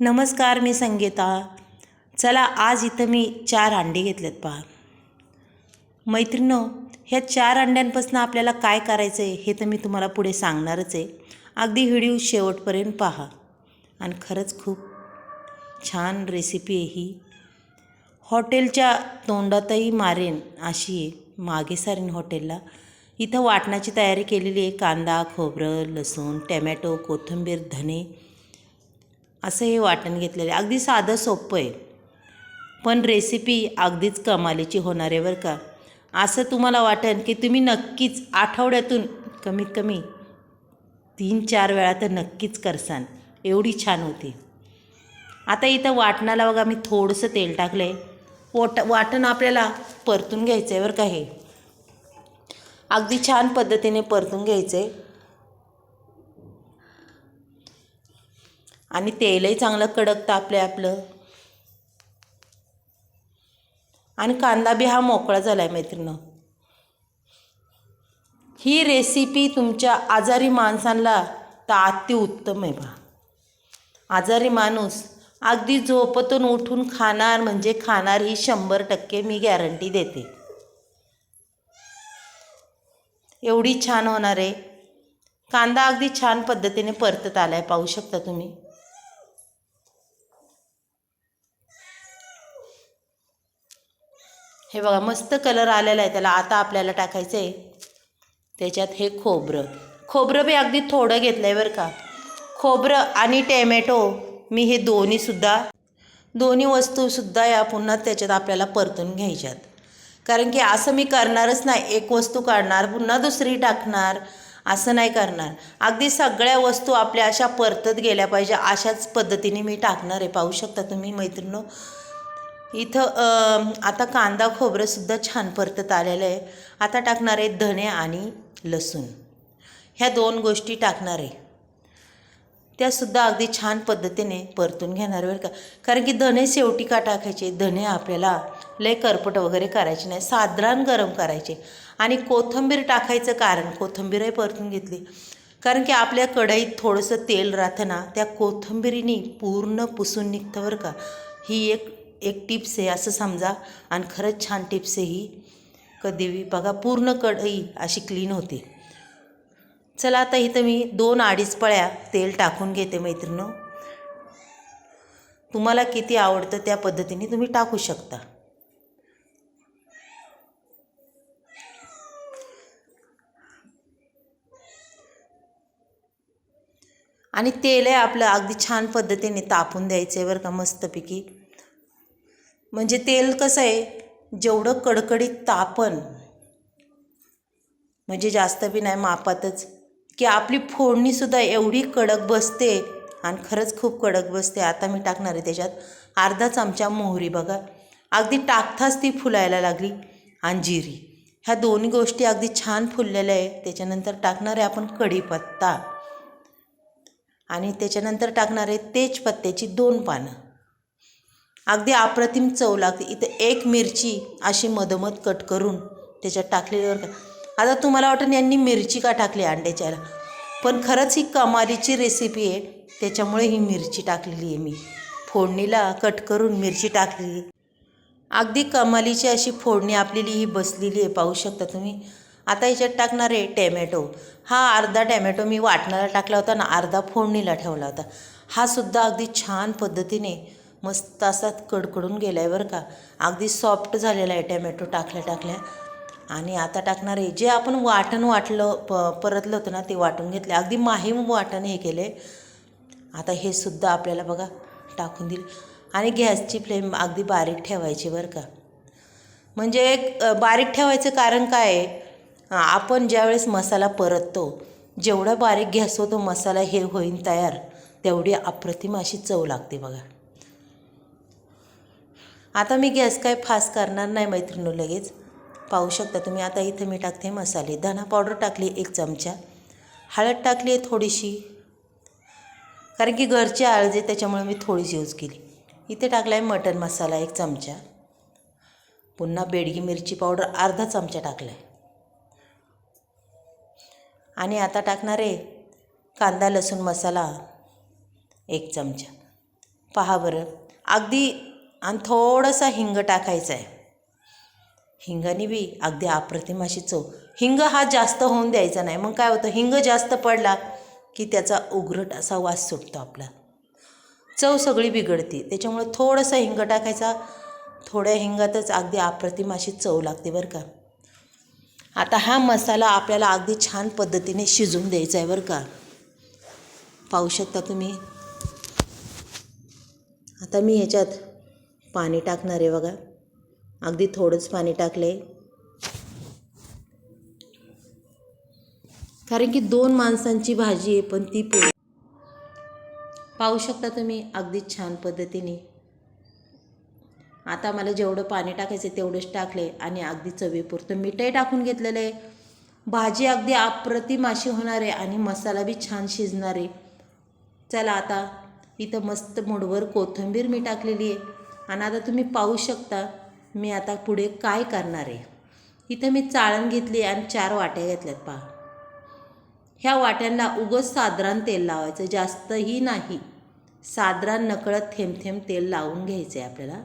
नमस्कार मी संगीता. चला आज इथं मी चार अंडी घेतलेत पहा. मैत्रिणो ह्या चार अंड्यांपासून आपल्याला काय करायचं आहे हे तर मी तुम्हाला पुढे सांगणारच आहे. अगदी व्हिडिओ शेवटपर्यंत पहा. आणि खरंच खूप छान रेसिपी आहे ही. हॉटेलच्या तोंडातही मारेन अशी आहे. मागे सारेन हॉटेलला. इथं वाटणाची तयारी केलेली आहे. कांदा खोबरं लसूण टॅमॅटो कोथिंबीर धने असं हे वाटण घेतलेलं आहे. अगदी साधं सोपं आहे. पण रेसिपी अगदीच कमालीची होणार आहे बरं का. असं तुम्हाला वाटेल की तुम्ही नक्कीच आठवड्यातून कमीत कमी तीन चार वेळा तर नक्कीच करसान. एवढी छान होती. आता इथं वाटणाला बघा मी थोडंसं तेल टाकलं आहे वोट वाटण आपल्याला परतून घ्यायचं आहे बरं का हे. अगदी छान पद्धतीने परतून घ्यायचं आहे आणि तेलही चांगलं कडक तापलं आहे आपलं. आणि कांदा बी हा मोकळा झाला आहे मैत्रिणं. ही रेसिपी तुमच्या आजारी माणसांना तर अतिउत्तम आहे बा. आजारी माणूस अगदी झोपतून उठून खाणार म्हणजे खाणार ही शंभर टक्के मी गॅरंटी देते. एवढी छान होणार आहे. कांदा अगदी छान पद्धतीने परतत आला आहे पाहू शकता तुम्ही. हे बघा मस्त कलर आलेला आहे. त्याला आता आपल्याला टाकायचं आहे त्याच्यात हे खोबरं. खोबरं बी अगदी थोडं घेतलं आहे बरं का. खोबरं आणि टॅमॅटो मी हे दोन्हीसुद्धा दोन्ही वस्तूसुद्धा या पुन्हा त्याच्यात आपल्याला परतून घ्यायच्यात. कारण की असं मी करणारच नाही. एक वस्तू काढणार पुन्हा दुसरी टाकणार असं नाही करणार. अगदी सगळ्या वस्तू आपल्या अशा परतत गेल्या पाहिजे अशाच पद्धतीने मी टाकणार आहे. पाहू शकता तुम्ही मैत्रिणी इथं आता कांदा खोबरंसुद्धा छान परतत आलेलं आहे. आता टाकणार आहे धणे आणि लसूण. ह्या दोन गोष्टी टाकणार आहे. त्यासुद्धा अगदी छान पद्धतीने परतून घेणार बरं का. कारण की धणे शेवटी का टाकायचे? धणे आपल्याला लय करपट वगैरे करायचे नाही. साधारण गरम करायचे. आणि कोथिंबीर टाकायचं कारण कोथिंबीरही परतून घेतली. कारण की आपल्या कढईत थोडंसं तेल राहतं ना त्या कोथिंबिरीने पूर्ण पुसून निघतं बरं का. ही एक एक टिप्स आहे असं समजा. आणि खरंच छान टिप्स आहे ही. कधी बघा पूर्ण कढई अशी क्लीन होते. चला आता इथं मी दोन अडीच पळ्या तेल टाकून घेते मैत्रिणी तुम्हाला किती आवडतं त्या पद्धतीने तुम्ही टाकू शकता. आणि तेल आहे आपलं अगदी छान पद्धतीने तापून द्यायचं आहे बरं का मस्तपैकी. म्हणजे तेल कसं आहे? जेवढं कडकडीत तापण म्हणजे जास्त बी नाही मापातच. की आपली फोडणीसुद्धा एवढी कडक बसते आणि खरंच खूप कडक बसते. आता मी टाकणार आहे त्याच्यात अर्धा चमचा मोहरी बघा. अगदी टाकताच ती फुलायला लागली. आणि जिरी. ह्या दोन्ही गोष्टी अगदी छान फुललेल्या आहे त्याच्यानंतर टाकणार आहे आपण कढीपत्ता. आणि त्याच्यानंतर टाकणार आहे तेजपत्त्याची दोन पानं. अगदी अप्रतिम चव लागते. इथं एक मिरची अशी मधोमध कट करून त्याच्यात टाकलेल्यावर का. आता तुम्हाला वाटतं यांनी मिरची का टाकली अंड्याच्याला? पण खरंच ही कमालीची रेसिपी आहे. त्याच्यामुळे ही मिरची टाकलेली आहे मी. फोडणीला कट करून मिरची टाकलेली. अगदी कमालीची अशी फोडणी आपलेली ही बसलेली आहे. पाहू शकता तुम्ही. आता याच्यात टाकणार आहे टॅमॅटो. हा अर्धा टॅमॅटो मी वाटणाला टाकला होता ना अर्धा फोडणीला ठेवला होता. हा सुद्धा अगदी छान पद्धतीने मस्त असा कडकडून गेला आहे बरं का. अगदी सॉफ्ट झालेला आहे टॅमॅटो टाकल्या टाकल्या. आणि आता टाकणार आहे. जे आपण वाटण वाटलं प परतलं होतं ना ते वाटून घेतलं. अगदी माहीम वाटण हे केले आता हे सुद्धा आपल्याला बघा टाकून दिले. आणि गॅसची फ्लेम अगदी बारीक ठेवायची बरं का. म्हणजे एक बारीक ठेवायचं कारण काय? आहे आपण ज्यावेळेस मसाला परततो जेवढा बारीक गॅस होतो मसाला हे होईन तयार. तेवढी अप्रतिम अशी चव लागते बघा. आता मी गॅस काय फास्ट करणार नाही मैत्रिणी लगेच. पाहू शकता तुम्ही आता इथं मी टाकते मसाले. धना पावडर टाकली एक चमचा. हळद टाकली आहे थोडीशी. कारण की घरची आळजे त्याच्यामुळे मी थोडीशी यूज केली. इथे टाकला आहे मटन मसाला एक चमचा. पुन्हा बेडगी मिरची पावडर अर्धा चमचा टाकला आहे आणि आता टाकणार आहे कांदा लसूण मसाला एक चमचा. पहा बरं. अगदी आणि थोडंसं हिंग टाकायचं आहे. हिंगाने बी अगदी अप्रतिम अशी चव. हिंग हा जास्त होऊन द्यायचा नाही. मग काय होतं? हिंग जास्त पडला की त्याचा उघरट असा वास सुटतो आपला. चव सगळी बिघडते. त्याच्यामुळे थोडंसं हिंग टाकायचा. थोड्या हिंगातच अगदी अप्रतिम अशी चव लागते बरं का. आता हा मसाला आपल्याला अगदी छान पद्धतीने शिजवून द्यायचा आहे बरं का. पाहू शकता तुम्ही. आता मी ह्याच्यात पाणी टाकणार आहे बघा. अगदी थोडंच पाणी टाकलं. आहे कारण की दोन माणसांची भाजी आहे पण ती पोळी पाहू शकता तुम्ही अगदी छान पद्धतीने. आता मला जेवढं पाणी टाकायचं तेवढंच टाकले आणि अगदी चवीपुरतं मीठही टाकून घेतलेलं आहे. भाजी अगदी अप्रतिम अशी होणार आहे आणि मसाला बी छान शिजणार आहे. चला आता इथं मस्त मुठभर कोथिंबीर मी टाकलेली आहे. आणि आता तुम्ही पाहू शकता मी आता पुढे काय करणार आहे. इथं मी चाळण घेतली आणि चार वाट्या घेतल्यात पहा. ह्या वाट्यांना उगच साधारण तेल लावायचं जास्तही नाही. साधारण नकळत थेंब थेंब तेल लावून घ्यायचं आहे आपल्याला.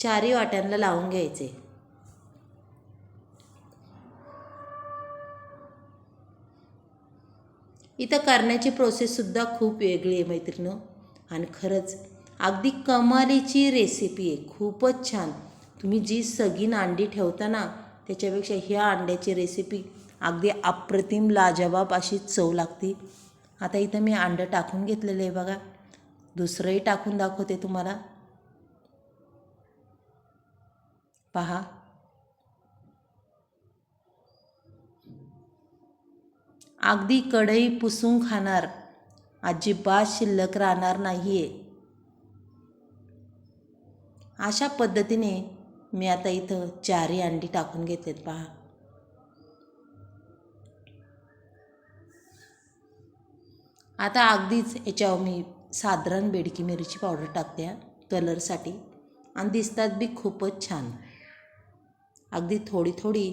चारही वाट्यांना लावून घ्यायचे. इथं करण्याची प्रोसेससुद्धा खूप वेगळी आहे मैत्रिणं आणि खरंच अगदी कमालीची रेसिपी आहे. खूपच छान. तुम्ही जी सगीन अंडी ठेवता ना त्याच्यापेक्षा ह्या अंड्याची रेसिपी अगदी अप्रतिम लाजवाब अशी चव लागते. आता इथं मी अंडं टाकून घेतलेलं आहे बघा. दुसरंही टाकून दाखवते तुम्हाला. पहा. अगदी कढई पुसून खाणार. अजिबात शिल्लक राहणार नाही आहे अशा पद्धतीने मी आता इथं चारही अंडी टाकून घेतलेत पहा. आता अगदीच याच्यावर मी साधारण बेडकी मिरची पावडर टाकते कलरसाठी. आणि दिसतात बी खूपच छान. अगदी थोडी थोडी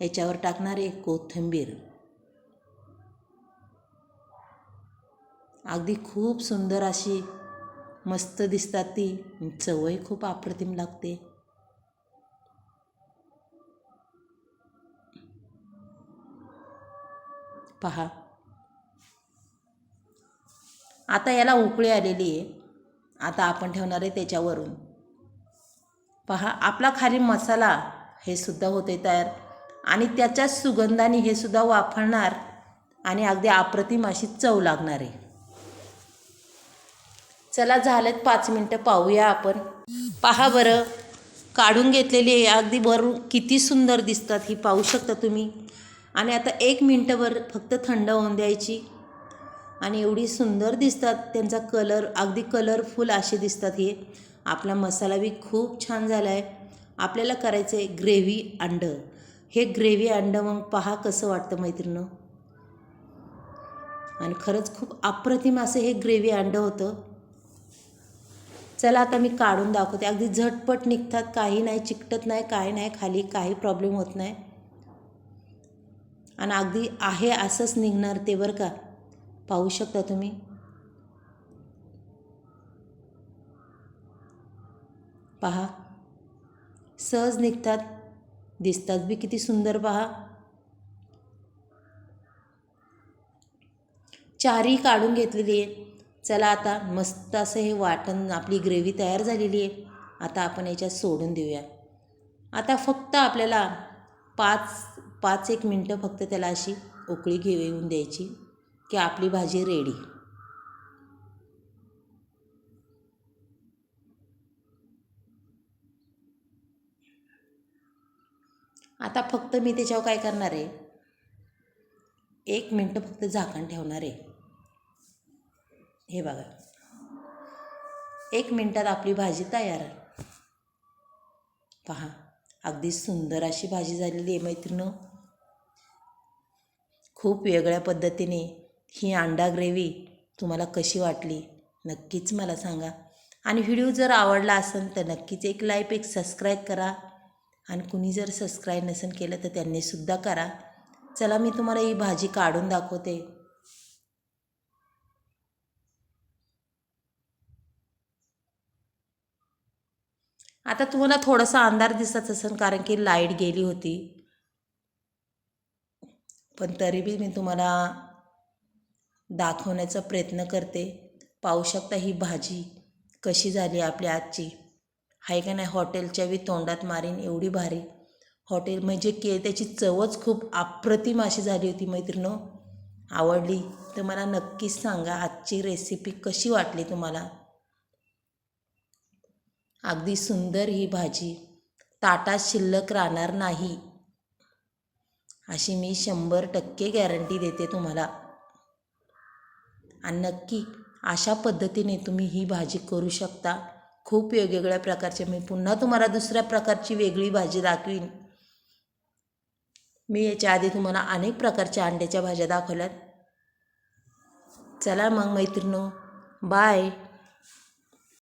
याच्यावर टाकणार आहे कोथिंबीर. अगदी खूप सुंदर अशी मस्त दिसतात ती. चवही खूप अप्रतिम लागते. पहा. आता याला उकळी आलेली आहे. आता आपण ठेवणार आहे त्याच्यावरून. पहा आपला खाली मसाला हे सुद्धा होते तयार. आणि त्याच्याच सुगंधाने हे सुद्धा वाफळणार आणि अगदी अप्रतिम अशी चव लागणार आहे. चला झालेत पाच मिनटं पाहूया आपण. पहा बरं काढून घेतलेली आहे. अगदी भरून किती सुंदर दिसतात ही पाहू शकता तुम्ही. आणि आता एक मिनटंभर फक्त थंड होऊन द्यायची. आणि एवढी सुंदर दिसतात त्यांचा कलर अगदी कलरफुल असे दिसतात हे. आपला मसाला बी खूप छान झाला आहे आपल्याला करायचं आहे ग्रेव्ही अंडं. हे ग्रेव्ही अंडं मग पहा कसं वाटतं मैत्रिणं आणि खरंच खूप अप्रतिम असं हे ग्रेव्ही अंडं होतं. चला आता मी काढून दाखवते. अगदी झटपट निघतात. काही नाही चिकटत नाही काही नाही खाली काही प्रॉब्लेम होत नाही. आणि अगदी आहे असंच निघणार ते बरं का? पाहू शकता तुम्ही? पहा. सहज निघतात. दिसतात बी किती सुंदर पहा. चारही काढून घेतलेली आहे. चला आता मस्त असं हे वाटण आपली ग्रेव्ही तयार झालेली आहे. आता आपण याच्यात सोडून देऊया. आता फक्त आपल्याला पाच पाच एक मिनटं फक्त त्याला अशी उकळी घेऊ येऊन द्यायची की आपली भाजी रेडी आता फक्त मी त्याच्यावर काय करणार आहे? एक मिनटं फक्त झाकण ठेवणार आहे. हे बघा. एक मिनटात आपली भाजी तयार पहा अगदी सुंदर अशी भाजी झालेली आहे मैत्रिणं खूप वेगळ्या पद्धतीने ही अंडा ग्रेव्ही तुम्हाला कशी वाटली नक्कीच मला सांगा. आणि व्हिडिओ जर आवडला असेल तर नक्कीच एक लाईक एक सबस्क्राईब करा. आणि कुणी जर सबस्क्राईब नसेल केलं तर त्यांनीसुद्धा करा. चला मी तुम्हाला ही भाजी काढून दाखवते. आता तुम्हाला थोडासा अंधार दिसत असेल कारण की लाइट गेली होती. पण तरी बी मी तुम्हाला दाखवण्याचा प्रयत्न करते. पाहू शकता ही भाजी कशी झाली आपली आजची. आहे का नाही? हॉटेलच्या बी तोंडात मारीन एवढी भारी. हॉटेल म्हणजे के त्याची चवच खूप अप्रतिम अशी झाली होती मैत्रिणो. आवडली. तर मला नक्कीच सांगा आजची रेसिपी कशी वाटली तुम्हाला? अगदी सुंदर ही भाजी. ताटात शिल्लक राहणार नाही. अशी मी शंभर टक्के गॅरंटी देते तुम्हाला. आणि नक्की अशा पद्धतीने तुम्ही ही भाजी करू शकता. खूप वेगवेगळ्या प्रकारचे मी पुन्हा तुम्हाला दुसऱ्या प्रकारची वेगळी भाजी दाखवीन. मी याच्या आधी तुम्हाला अनेक प्रकारच्या अंड्याच्या भाज्या दाखवल्यात. चला मग मैत्रिणो बाय